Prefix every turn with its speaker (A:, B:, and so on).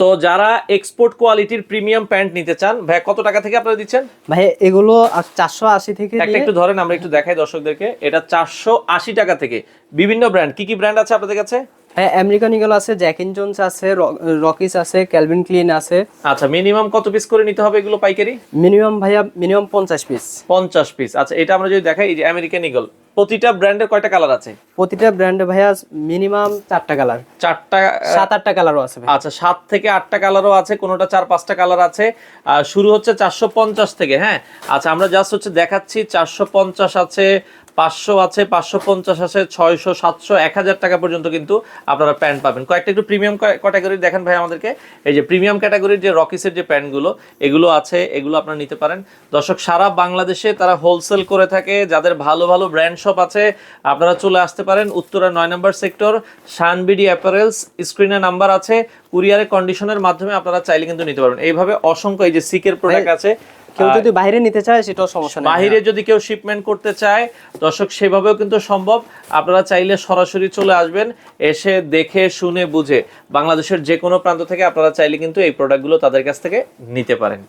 A: তো যারা এক্সপোর্ট কোয়ালিটির প্রিমিয়াম প্যান্ট নিতে চান ভাই কত টাকা থেকে আপনারা দিচ্ছেন?
B: ভাই এগুলো চারশো আশি থেকে
A: একটা একটু ধরেন আমরা একটু দেখাই দর্শকদেরকে। এটা চারশো আশি টাকা থেকে। বিভিন্ন ব্র্যান্ড কি কি ব্র্যান্ড আছে আপনাদের কাছে?
B: ভাই আমেরিকান ইগল আছে জ্যাকিন জোনস আছে রকিস আছে ক্যালভিন ক্লিন আছে।
A: আচ্ছা মিনিমাম কত পিস করে নিতে হবে এগুলো পাইকারি?
B: মিনিমাম ভাইয়া মিনিমাম পঞ্চাশ পিস
A: পঞ্চাশ পিস আচ্ছা এটা আমরা যদি দেখাই এই যে আমেরিকান ইগল প্রতিটা ব্র্যান্ডের কয়টা কালার আছে?
B: প্রতিটা ব্র্যান্ডে ভাইয়া মিনিমাম চারটা কালার
A: চারটা
B: সাত আটটা কালারও আছে
A: আচ্ছা সাত থেকে আটটা কালারও আছে কোনোটা চার পাঁচটা কালার আছে। শুরু হচ্ছে চারশো পঞ্চাশ থেকে হ্যাঁ? আচ্ছা আমরা জাস্ট হচ্ছে দেখাচ্ছি চারশো পঞ্চাশ আছে পাঁচশো আছে পাঁচশো পঞ্চাশ আছে ছয়শো সাতশো এক হাজার টাকা পর্যন্ত কিন্তু আপনারা প্যান্ট পাবেন। কয়েকটা একটু প্রিমিয়াম ক্যাটাগরি দেখেন ভাই আমাদেরকে। এই যে প্রিমিয়াম ক্যাটাগরির যে রকিসের যে প্যান্টগুলো এগুলো আছে এগুলো আপনারা নিতে পারেন। দর্শক সারা বাংলাদেশে তারা হোলসেল করে থাকে যাদের ভালো ভালো ব্র্যান্ড শপ আছে আপনারা চলে আসতে পারেন উত্তরা নয় নম্বর সেক্টর শানবিডি অ্যাপারেলস স্ক্রিনে নাম্বার আছে কুরিয়ারের কন্ডিশনের মাধ্যমে আপনারা চাইলে কিন্তু নিতে পারবেন। এইভাবে অসংখ্য এই যে সিকের প্রোডাক্ট আছে
B: কেউ যদি বাইরে নিতে চায় সেটাও সমস্যা নেই।
A: বাইরে যদি কেউ শিপমেন্ট করতে চায় দর্শক সেভাবেও কিন্তু সম্ভব। আপনারা চাইলে সরাসরি চলে আসবেন এসে দেখে শুনে বুঝে। বাংলাদেশের যে কোনো প্রান্ত থেকে আপনারা চাইলে কিন্তু এই প্রোডাক্টগুলো তাদের কাছ থেকে নিতে পারেন।